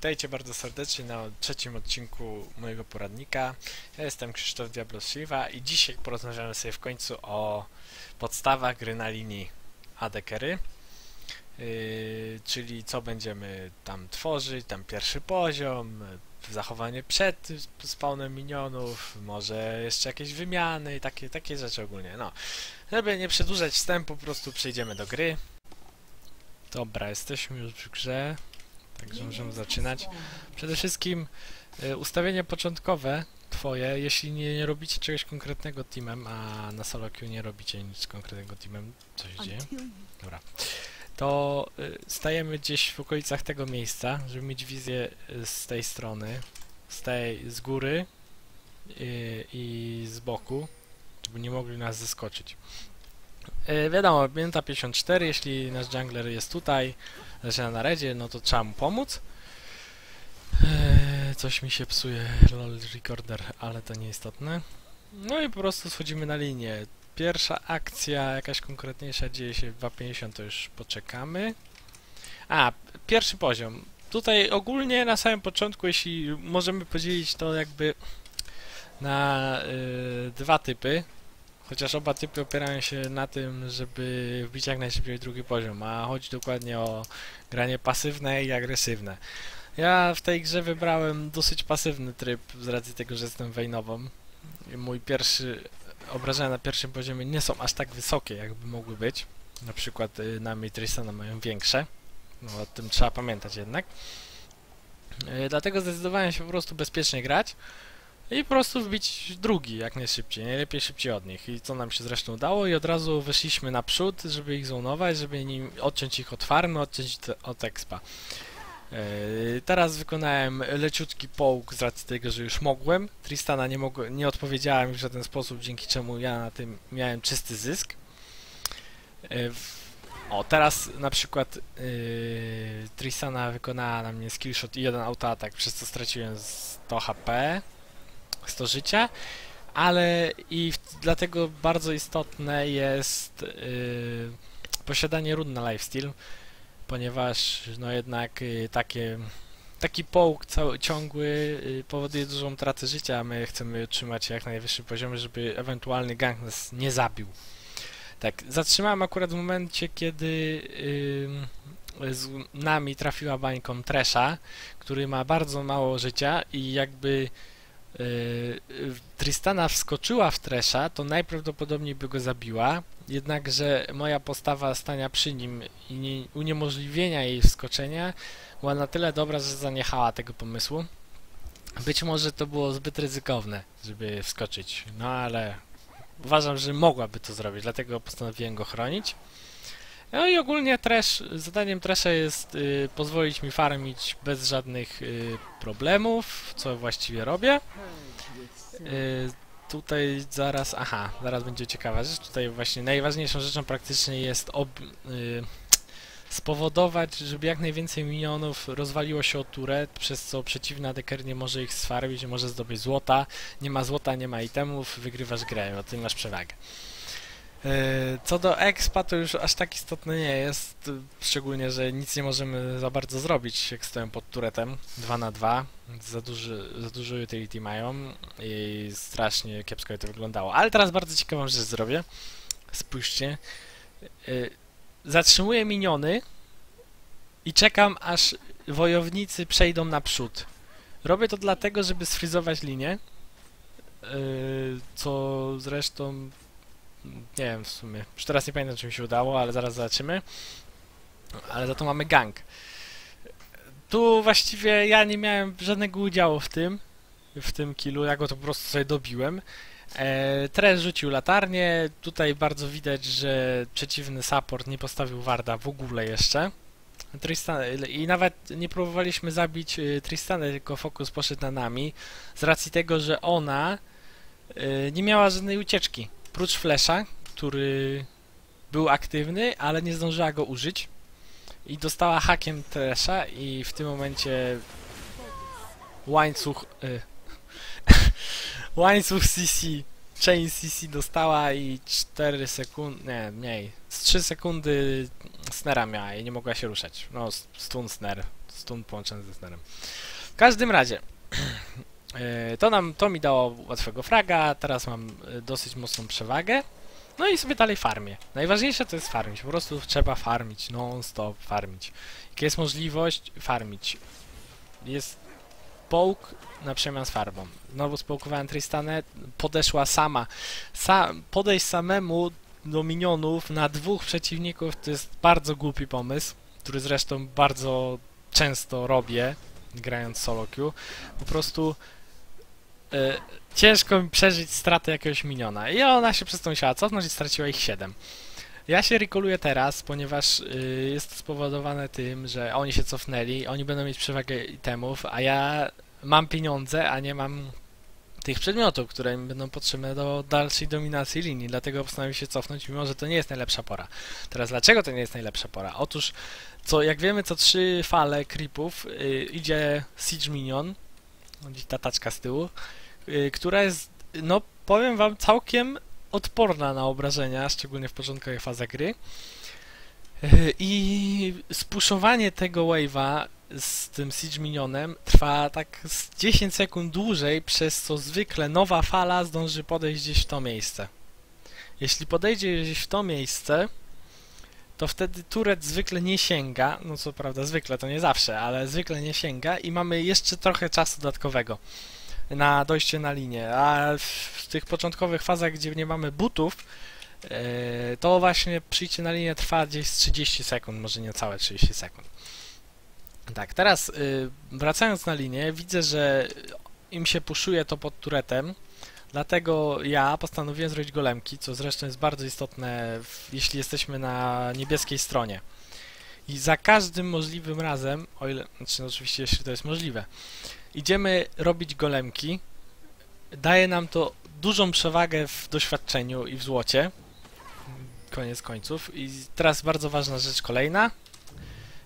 Witajcie bardzo serdecznie na trzecim odcinku mojego poradnika. Ja jestem Krzysztof Diablosiwa i dzisiaj porozmawiamy sobie w końcu o podstawach gry na linii AD-kery. Yy, czyli co będziemy tam tworzyć, tam pierwszy poziom, zachowanie przed spawnem minionów, może jeszcze jakieś wymiany i takie, takie rzeczy ogólnie. No, żeby nie przedłużać wstępu, po prostu przejdziemy do gry. Dobra, jesteśmy już w grze. Także możemy zaczynać. Przede wszystkim y, ustawienie początkowe twoje, jeśli nie, nie robicie czegoś konkretnego teamem, a na solo queue nie robicie nic konkretnego teamem, co się dzieje, dobra, to y, stajemy gdzieś w okolicach tego miejsca, żeby mieć wizję y, z tej strony, z tej, z góry i z boku, żeby nie mogli nas zaskoczyć. Wiadomo, minuta 54, jeśli nasz jungler jest tutaj, zaczyna na redzie, no to trzeba mu pomóc. Eee, coś mi się psuje, lol recorder, ale to nieistotne. No i po prostu schodzimy na linię. Pierwsza akcja, jakaś konkretniejsza, dzieje się w 2.50, to już poczekamy. A, pierwszy poziom. Tutaj ogólnie na samym początku, jeśli możemy podzielić to jakby na y, dwa typy, Chociaż oba typy opierają się na tym, żeby wbić jak najszybciej drugi poziom, a chodzi dokładnie o granie pasywne i agresywne. Ja w tej grze wybrałem dosyć pasywny tryb z racji tego, że jestem Wejnową. Mój pierwszy obrażenia na pierwszym poziomie nie są aż tak wysokie, jakby mogły być. Na przykład y, na Tristana mają większe. No o tym trzeba pamiętać jednak. Y, dlatego zdecydowałem się po prostu bezpiecznie grać i po prostu wbić drugi jak najszybciej, najlepiej szybciej od nich. I co nam się zresztą udało i od razu weszliśmy naprzód, żeby ich zonować, żeby nim odciąć ich od farmy, odciąć od expa. Yy, teraz wykonałem leciutki połk z racji tego, że już mogłem. Tristana nie, mogłem, nie odpowiedziałem w żaden sposób, dzięki czemu ja na tym miałem czysty zysk. Yy, o, teraz na przykład yy, Tristana wykonała na mnie skillshot i jeden autoatak, przez co straciłem 100 HP. 100 życia, ale i dlatego bardzo istotne jest yy, posiadanie run na lifesteal, ponieważ no jednak yy, takie, taki połk cały, ciągły yy, powoduje dużą tratę życia, a my chcemy utrzymać jak najwyższy poziom, żeby ewentualny gang nas nie zabił. Tak, zatrzymałem akurat w momencie, kiedy z nami trafiła bańką Tresha, który ma bardzo mało życia i jakby Tristana wskoczyła w Tresha, to najprawdopodobniej by go zabiła, jednakże moja postawa stania przy nim i nie, uniemożliwienia jej wskoczenia była na tyle dobra, że zaniechała tego pomysłu. Być może to było zbyt ryzykowne, żeby wskoczyć, no ale uważam, że mogłaby to zrobić, dlatego postanowiłem go chronić. No i ogólnie trash, zadaniem Tresha jest y, pozwolić mi farmić bez żadnych y, problemów, co właściwie robię. Y, tutaj zaraz, aha, zaraz będzie ciekawa rzecz. Tutaj właśnie najważniejszą rzeczą praktycznie jest ob, y, spowodować, żeby jak najwięcej minionów rozwaliło się o turet, przez co przeciwny adeker nie może ich sfarmić, nie może zdobyć złota. Nie ma złota, nie ma itemów, wygrywasz grę, o tym masz przewagę. E, co do expa, to już aż tak istotne nie jest, szczególnie, że nic nie możemy za bardzo zrobić, jak stoją pod turetem 2 na 2 za za duży utility mają i strasznie kiepsko to wyglądało. Ale teraz bardzo ciekawą rzecz zrobię. Spójrzcie. E, zatrzymuję miniony i czekam, aż wojownicy przejdą naprzód. Robię to dlatego, żeby sfrizować linię, e, co zresztą nie wiem w sumie. Już teraz nie pamiętam, czy mi się udało, ale zaraz zobaczymy. Ale za to mamy gang. Tu właściwie ja nie miałem żadnego udziału w tym, w tym killu, ja go to po prostu sobie dobiłem. E, Tres rzucił latarnię, tutaj bardzo widać, że przeciwny support nie postawił Warda w ogóle jeszcze. Tristan, I nawet nie próbowaliśmy zabić y, Tristana, tylko fokus poszedł na nami, z racji tego, że ona y, nie miała żadnej ucieczki prócz flesza, który był aktywny, ale nie zdążyła go użyć i dostała hakiem Tresha i w tym momencie łańcuch y, łańcuch CC chain CC dostała i 4 sekundy, nie, mniej, z 3 sekundy snera miała i nie mogła się ruszać. No, stun snare, stun połączony ze snerem. W każdym razie, to nam, to mi dało łatwego fraga, teraz mam e, dosyć mocną przewagę. No i sobie dalej farmię. Najważniejsze to jest farmić, po prostu trzeba farmić, non-stop farmić. Jak jest możliwość, farmić. Jest połk na przemian z farbą. Znowu społkowałem Tristanę, podeszła sama. Sa podejść samemu do minionów na dwóch przeciwników to jest bardzo głupi pomysł, który zresztą bardzo często robię, grając solo queue. Po prostu e, ciężko mi przeżyć stratę jakiegoś miniona. I ona się przez to musiała cofnąć i straciła ich 7. Ja się recoluję teraz, ponieważ y, jest to spowodowane tym, że oni się cofnęli, oni będą mieć przewagę itemów, a ja mam pieniądze, a nie mam tych przedmiotów, które mi będą potrzebne do dalszej dominacji linii, dlatego postanowiłem się cofnąć, mimo że to nie jest najlepsza pora. Teraz dlaczego to nie jest najlepsza pora? Otóż, co, jak wiemy, co trzy fale creepów y, idzie Siege Minion, ta taczka z tyłu, y, która jest, no powiem wam, całkiem odporna na obrażenia, szczególnie w początkowej fazach gry. Y, I spuszowanie tego wave'a z tym Siege Minionem trwa tak z 10 sekund dłużej, przez co zwykle nowa fala zdąży podejść gdzieś w to miejsce. Jeśli podejdzie gdzieś w to miejsce, to wtedy turet zwykle nie sięga, no co prawda zwykle, to nie zawsze, ale zwykle nie sięga i mamy jeszcze trochę czasu dodatkowego na dojście na linię, a w, tych początkowych fazach, gdzie nie mamy butów, e, to właśnie przyjście na linię trwa gdzieś z 30 sekund, może nie całe 30 sekund. Tak, teraz y, wracając na linię, widzę, że im się puszuje to pod turetem, dlatego ja postanowiłem zrobić golemki, co zresztą jest bardzo istotne, jeśli jesteśmy na niebieskiej stronie. I za każdym możliwym razem, o ile, znaczy no oczywiście jeśli to jest możliwe, idziemy robić golemki, daje nam to dużą przewagę w doświadczeniu i w złocie, koniec końców. I teraz bardzo ważna rzecz kolejna,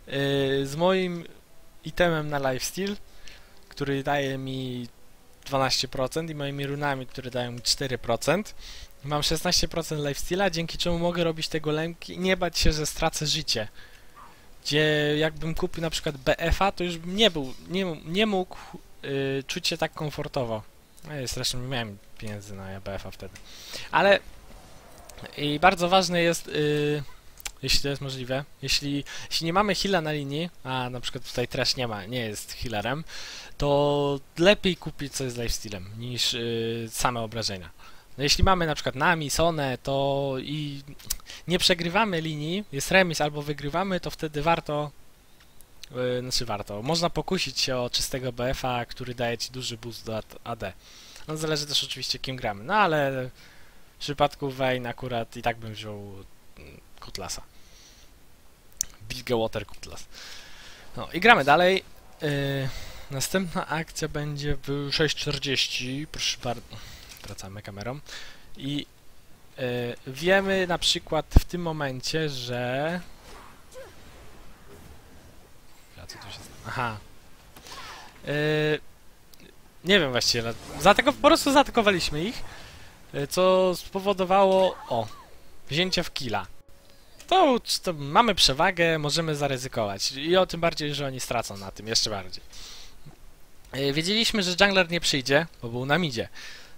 Yy, z moim itemem na lifesteal, który daje mi 12% i moimi runami, które dają mi 4%. Mam 16% lifesteala, dzięki czemu mogę robić te golemki i nie bać się, że stracę życie. Gdzie jakbym kupił na przykład BF-a, to już bym nie był, nie, nie mógł yy, czuć się tak komfortowo. No zresztą nie miałem pieniędzy na BF-a wtedy. Ale i bardzo ważne jest, yy, jeśli to jest możliwe, jeśli, jeśli nie mamy heala na linii, a na przykład tutaj Trash nie ma, nie jest healerem, to lepiej kupić coś z lifestealem niż yy, same obrażenia. No jeśli mamy na przykład Nami, Sonę, to i nie przegrywamy linii, jest remis albo wygrywamy, to wtedy warto, yy, znaczy warto, można pokusić się o czystego BF-a, który daje ci duży boost do AD. No zależy też oczywiście kim gramy, no ale w przypadku Vayne akurat i tak bym wziął mm, Kutlasa. Bilgewater Kutlas. No i gramy dalej. Yy, następna akcja będzie w 6.40. Proszę bardzo. Wracamy kamerą. I yy, wiemy na przykład w tym momencie, że... A co tu się? Aha. Yy, nie wiem właściwie. no, Zaatako po prostu zaatakowaliśmy ich, yy, co spowodowało... O! Wzięcie w killa to, to mamy przewagę, możemy zaryzykować. I o tym bardziej, że oni stracą na tym jeszcze bardziej. E, Wiedzieliśmy, że jungler nie przyjdzie, bo był na midzie.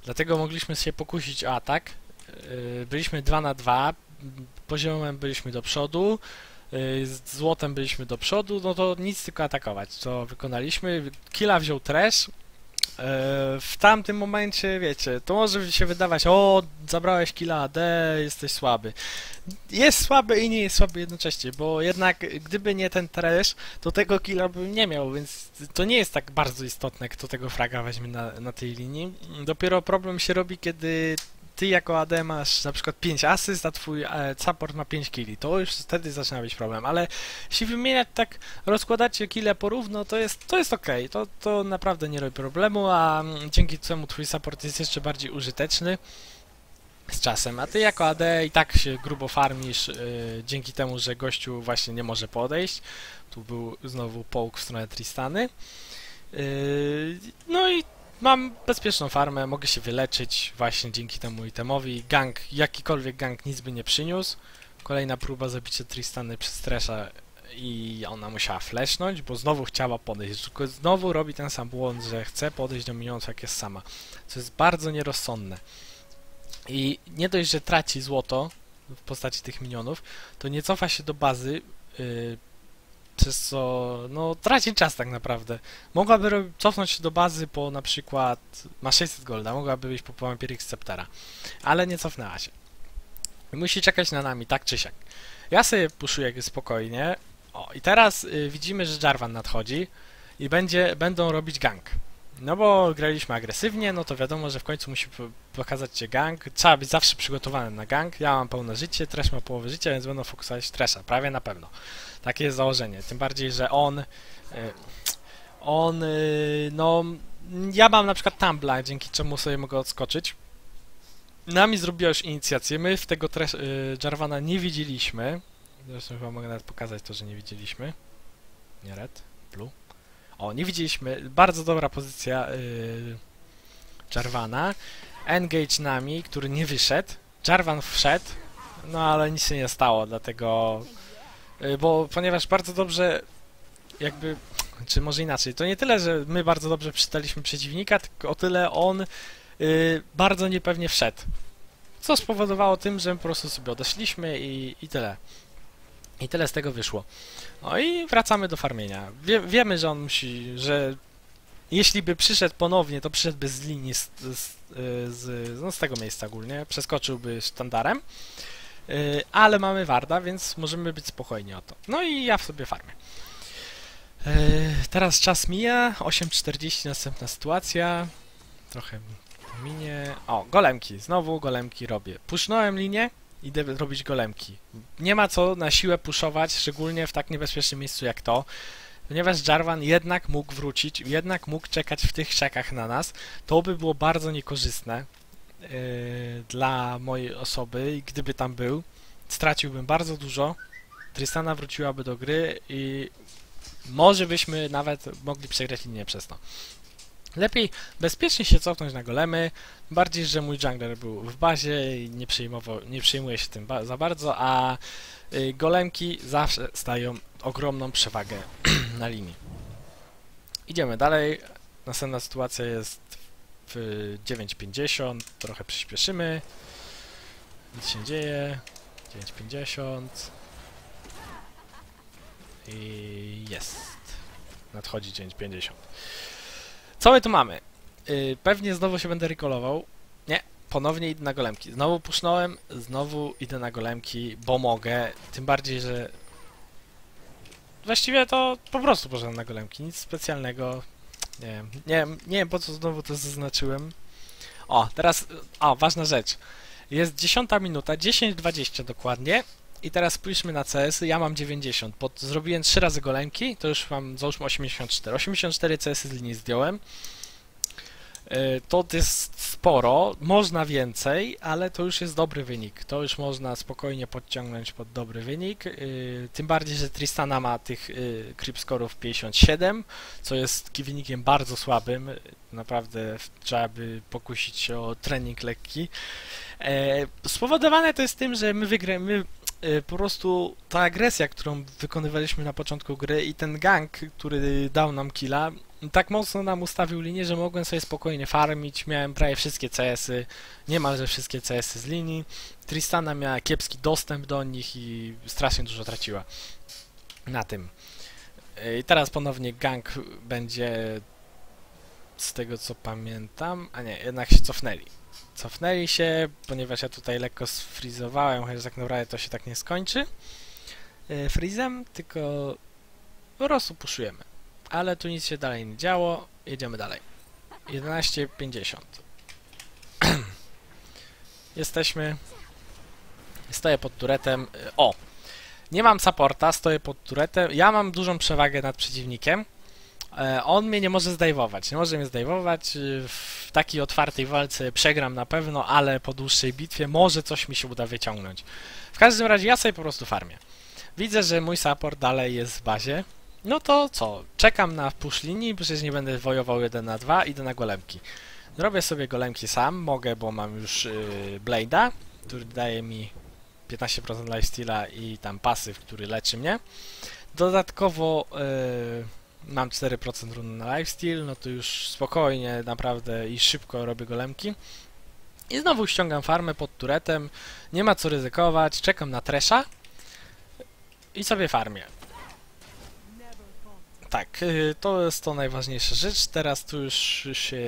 Dlatego mogliśmy się pokusić o atak. E, Byliśmy 2 na 2, poziomem byliśmy do przodu, e, z złotem byliśmy do przodu, no to nic tylko atakować, co wykonaliśmy. Killa wziął Trash. E, W tamtym momencie, wiecie, to może się wydawać, o, zabrałeś killa AD, jesteś słaby jest słaby i nie jest słaby jednocześnie, bo jednak gdyby nie ten trash, to tego killa bym nie miał, więc to nie jest tak bardzo istotne, kto tego fraga weźmie na, na tej linii. Dopiero problem się robi, kiedy ty jako AD masz na przykład 5 asyst, a twój e, support ma 5 killi. To już wtedy zaczyna być problem, ale jeśli wymieniać tak, rozkładacie kile porówno, to jest, to jest okej, to, to naprawdę nie robi problemu, a mm, dzięki czemu twój support jest jeszcze bardziej użyteczny z czasem, a ty jako AD i tak się grubo farmisz yy, dzięki temu, że gościu właśnie nie może podejść. Tu był znowu połk w stronę Tristany. Yy, no i mam bezpieczną farmę, mogę się wyleczyć właśnie dzięki temu itemowi. Gang, jakikolwiek gang nic by nie przyniósł. Kolejna próba zabicia Tristany przez Tresha i ona musiała flashnąć, bo znowu chciała podejść. Tylko znowu robi ten sam błąd, że chce podejść do minionów jak jest sama. Co jest bardzo nierozsądne. I nie dość, że traci złoto w postaci tych minionów, to nie cofa się do bazy, yy, przez co no traci czas tak naprawdę. Mogłaby cofnąć się do bazy po na przykład ma 600 golda, mogłaby iść po Vampiric Sceptera, ale nie cofnęła się. Musi czekać na nami, tak czy siak. Ja sobie puszuję spokojnie. O, i teraz y, widzimy, że Jarvan nadchodzi i będzie, będą robić gang. No bo graliśmy agresywnie, no to wiadomo, że w końcu musi po- pokazać się gang. Trzeba być zawsze przygotowanym na gang. Ja mam pełne życie, Trash ma połowę życia, więc będą fokusować Trasha, prawie na pewno. Takie jest założenie. Tym bardziej, że on. y, On, y, no. Ja mam na przykład Tumbla, dzięki czemu sobie mogę odskoczyć. Nami zrobiła już inicjację. My w tego trash, y, Jarvana nie widzieliśmy. Zresztą chyba mogę nawet pokazać to, że nie widzieliśmy. Nie red. O, nie widzieliśmy. Bardzo dobra pozycja y, Jarvana. Engage nami, który nie wyszedł. Jarvan wszedł, no ale nic się nie stało, dlatego... Y, bo ponieważ bardzo dobrze jakby... Czy może inaczej, to nie tyle, że my bardzo dobrze przeczytaliśmy przeciwnika, tylko o tyle on y, bardzo niepewnie wszedł. Co spowodowało tym, że po prostu sobie odeszliśmy i, i tyle. I tyle z tego wyszło. No i wracamy do farmienia. Wie, wiemy, że on musi, że jeśli by przyszedł ponownie, to przyszedłby z linii z, z, z, no z tego miejsca ogólnie, przeskoczyłby sztandarem. Y, ale mamy Warda, więc możemy być spokojni o to. No i ja w sobie farmię. Y, teraz czas mija, 8.40 następna sytuacja. Trochę minie. O, golemki, znowu golemki robię. Pusznąłem linię, idę robić golemki. Nie ma co na siłę puszować, szczególnie w tak niebezpiecznym miejscu jak to, ponieważ Jarvan jednak mógł wrócić, jednak mógł czekać w tych czekach na nas. To by było bardzo niekorzystne yy, dla mojej osoby gdyby tam był, straciłbym bardzo dużo. Tristana wróciłaby do gry i może byśmy nawet mogli przegrać linię przez to. Lepiej bezpiecznie się cofnąć na golemy, bardziej, że mój jungler był w bazie i nie, nie przejmuje się tym ba za bardzo, a y, golemki zawsze stają ogromną przewagę na linii. Idziemy dalej. Następna sytuacja jest w 9.50, trochę przyspieszymy. Nic się dzieje. 9.50 i jest. Nadchodzi 9.50. Co my tu mamy? Yy, pewnie znowu się będę recallował. Nie, ponownie idę na golemki. Znowu pusznąłem, znowu idę na golemki, bo mogę. Tym bardziej, że właściwie to po prostu poszedłem na golemki. Nic specjalnego. Nie wiem, nie wiem, nie wiem po co znowu to zaznaczyłem. O, teraz, o, ważna rzecz. Jest 10 minuta, 10.20 dokładnie. I teraz spójrzmy na CS. Ja mam 90. Pod, zrobiłem 3 razy golemki, to już mam załóżmy 84. 84 CS z linii zdjąłem. Yy, To jest sporo, można więcej, ale to już jest dobry wynik. To już można spokojnie podciągnąć pod dobry wynik. Yy, Tym bardziej, że Tristana ma tych yy, creep scorów 57, co jest wynikiem bardzo słabym. Naprawdę trzeba by pokusić się o trening lekki. E, Spowodowane to jest tym, że my wygramy, y, po prostu ta agresja, którą wykonywaliśmy na początku gry i ten gang, który dał nam killa, tak mocno nam ustawił linię, że mogłem sobie spokojnie farmić, miałem prawie wszystkie CS-y, niemalże wszystkie CS-y z linii. Tristana miała kiepski dostęp do nich i strasznie dużo traciła na tym. Y, I teraz ponownie gang będzie z tego co pamiętam, a nie, jednak się cofnęli cofnęli się, ponieważ ja tutaj lekko sfrizowałem, chociaż tak naprawdę to się tak nie skończy yy, freezem, tylko po. Ale tu nic się dalej nie działo, jedziemy dalej. 11.50 Jesteśmy. Stoję pod turetem. Yy, O! Nie mam supporta, stoję pod turetem. Ja mam dużą przewagę nad przeciwnikiem. E, On mnie nie może zdejwować. Nie może mnie zdejwować. y, takiej otwartej walce przegram na pewno, ale po dłuższej bitwie może coś mi się uda wyciągnąć. W każdym razie ja sobie po prostu farmię. Widzę, że mój support dalej jest w bazie. no to co? Czekam na push linii, przecież nie będę wojował 1 na 2, idę na golemki. Robię sobie golemki sam, mogę, bo mam już yy, Blade'a, który daje mi 15% lifesteala i tam pasyw, który leczy mnie. Dodatkowo yy, mam 4% run na lifesteal, no to już spokojnie, naprawdę i szybko robię golemki. I znowu ściągam farmę pod turetem, nie ma co ryzykować, czekam na Tresha i sobie farmię. Tak, y, to jest to najważniejsza rzecz. Teraz tu już się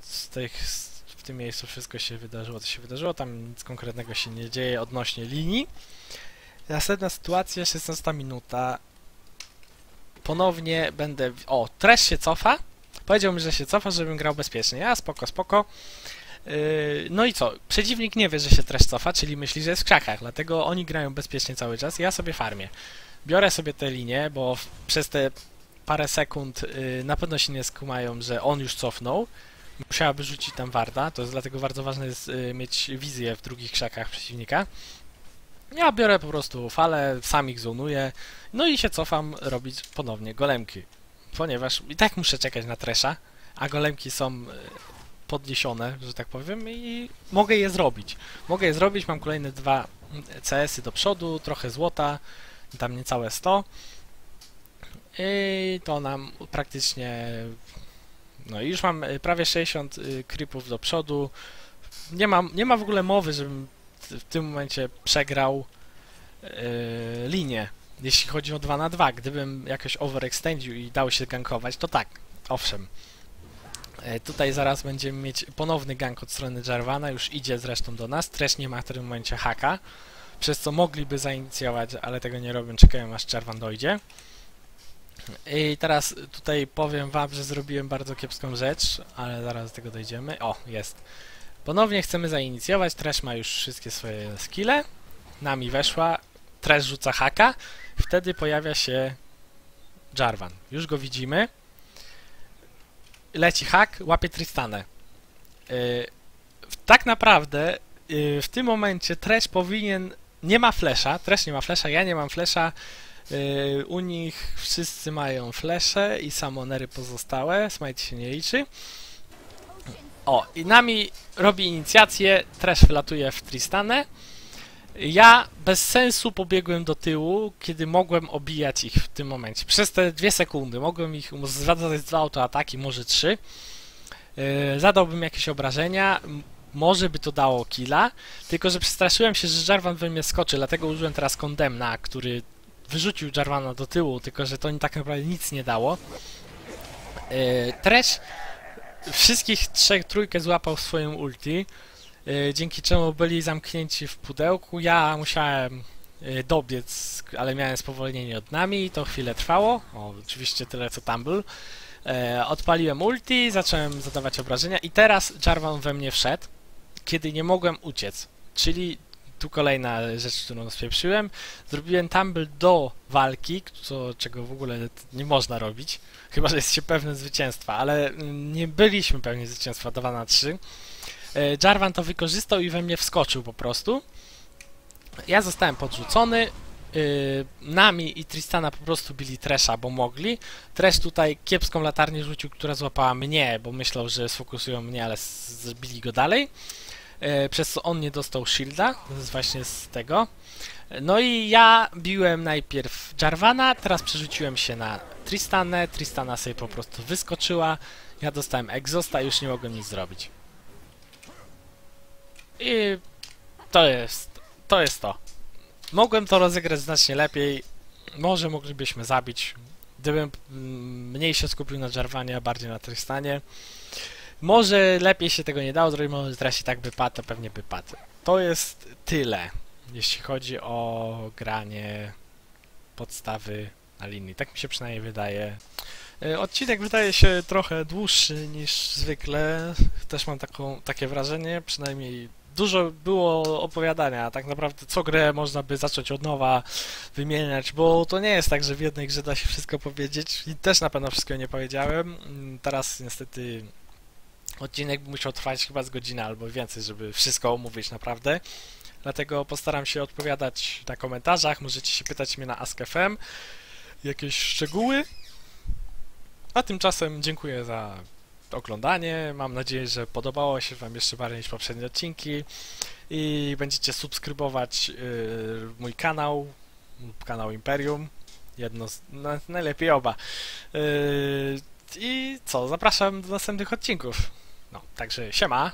z tych, w tym miejscu wszystko się wydarzyło, co się wydarzyło. Tam nic konkretnego się nie dzieje odnośnie linii. Następna sytuacja, 16 minuta. Ponownie będę... O, Trash się cofa. Powiedział mi, że się cofa, żebym grał bezpiecznie. Ja, spoko, spoko. Yy, no i co? Przeciwnik nie wie, że się Trash cofa, czyli myśli, że jest w krzakach, dlatego oni grają bezpiecznie cały czas. Ja sobie farmię. Biorę sobie te linie, bo przez te parę sekund yy, na pewno się nie skumają, że on już cofnął. Musiałaby rzucić tam warda, to jest dlatego bardzo ważne jest yy, mieć wizję w drugich krzakach przeciwnika. Ja biorę po prostu falę, sam ich zonuję, no i się cofam robić ponownie golemki. Ponieważ i tak muszę czekać na tresza, a golemki są yy, podniesione, że tak powiem, i mogę je zrobić. Mogę je zrobić, mam kolejne dwa CS-y do przodu, trochę złota, tam niecałe 100. I to nam praktycznie... No i już mam y, prawie 60 y, creepów do przodu. Nie, mam, nie ma w ogóle mowy, żebym w tym momencie przegrał yy, linię, jeśli chodzi o 2 na 2 Gdybym jakoś overextendił i dał się gankować, to tak, owszem. Yy, tutaj zaraz będziemy mieć ponowny gank od strony Jarvana, już idzie zresztą do nas. Też nie ma w tym momencie haka, przez co mogliby zainicjować, ale tego nie robią, czekają aż Jarvan dojdzie. I teraz tutaj powiem wam, że zrobiłem bardzo kiepską rzecz, ale zaraz do tego dojdziemy. O, jest. Ponownie chcemy zainicjować, Trash ma już wszystkie swoje skille, nami weszła, Trash rzuca haka, wtedy pojawia się Jarvan. Już go widzimy. Leci hak, łapie Tristanę. Yy, tak naprawdę yy, w tym momencie Trash powinien... Nie ma flesza, Trash nie ma flesza, ja nie mam flesza, Yy, u nich wszyscy mają flesze i samonery pozostałe, smite się nie liczy. O, i nami robi inicjację, Trash wylatuje w Tristanę. Ja bez sensu pobiegłem do tyłu, kiedy mogłem obijać ich w tym momencie. Przez te dwie sekundy mogłem ich zadać dwa autoataki, może trzy. Yy, zadałbym jakieś obrażenia, może by to dało killa, tylko że przestraszyłem się, że Jarvan we mnie skoczy, dlatego użyłem teraz Kondemna, który wyrzucił Jarvana do tyłu, tylko że to tak naprawdę nic nie dało. Yy, Trash wszystkich trzech trójkę złapał w swoim ulti, yy, dzięki czemu byli zamknięci w pudełku. Ja musiałem yy, dobiec, ale miałem spowolnienie od nami, to chwilę trwało. O, oczywiście tyle co Tumble. Odpaliłem ulti, zacząłem zadawać obrażenia i teraz Jarvan we mnie wszedł, kiedy nie mogłem uciec. Czyli tu kolejna rzecz, którą spieprzyłem. Zrobiłem tumble do walki, co, czego w ogóle nie można robić, chyba że jest się pewny zwycięstwa, ale mm, nie byliśmy pewni zwycięstwa 2 na 3. E, Jarvan to wykorzystał i we mnie wskoczył po prostu. Ja zostałem podrzucony. Yy, nami i Tristana po prostu bili Tresha, bo mogli. Tresh tutaj kiepską latarnię rzucił, która złapała mnie, bo myślał, że sfokusują mnie, ale zbili go dalej. E, przez co on nie dostał shielda, właśnie z tego. No i ja biłem najpierw Jarvana, teraz przerzuciłem się na Tristanę, Tristana sobie po prostu wyskoczyła, ja dostałem exhausta i już nie mogłem nic zrobić. I to jest, to jest to. Mogłem to rozegrać znacznie lepiej, może moglibyśmy zabić, gdybym mm, mniej się skupił na Jarvanie, a bardziej na Tristanie. Może lepiej się tego nie dało zrobić, może teraz się tak by padł, to pewnie by padł. To jest tyle, jeśli chodzi o granie podstawy na linii. Tak mi się przynajmniej wydaje. E, odcinek wydaje się trochę dłuższy niż zwykle. Też mam taką, takie wrażenie, przynajmniej dużo było opowiadania, tak naprawdę co grę można by zacząć od nowa wymieniać, bo to nie jest tak, że w jednej grze da się wszystko powiedzieć i też na pewno wszystkiego nie powiedziałem. Mm, teraz niestety Odcinek musiał trwać chyba z godziny albo więcej, żeby wszystko omówić naprawdę. Dlatego postaram się odpowiadać na komentarzach, możecie się pytać mnie na AskFM. jakieś szczegóły. A tymczasem dziękuję za oglądanie. Mam nadzieję, że podobało się Wam jeszcze bardziej niż poprzednie odcinki i będziecie subskrybować yy, mój kanał, kanał Imperium. Jedno z, no, najlepiej oba. Yy, I co, zapraszam do następnych odcinków. No, także siema.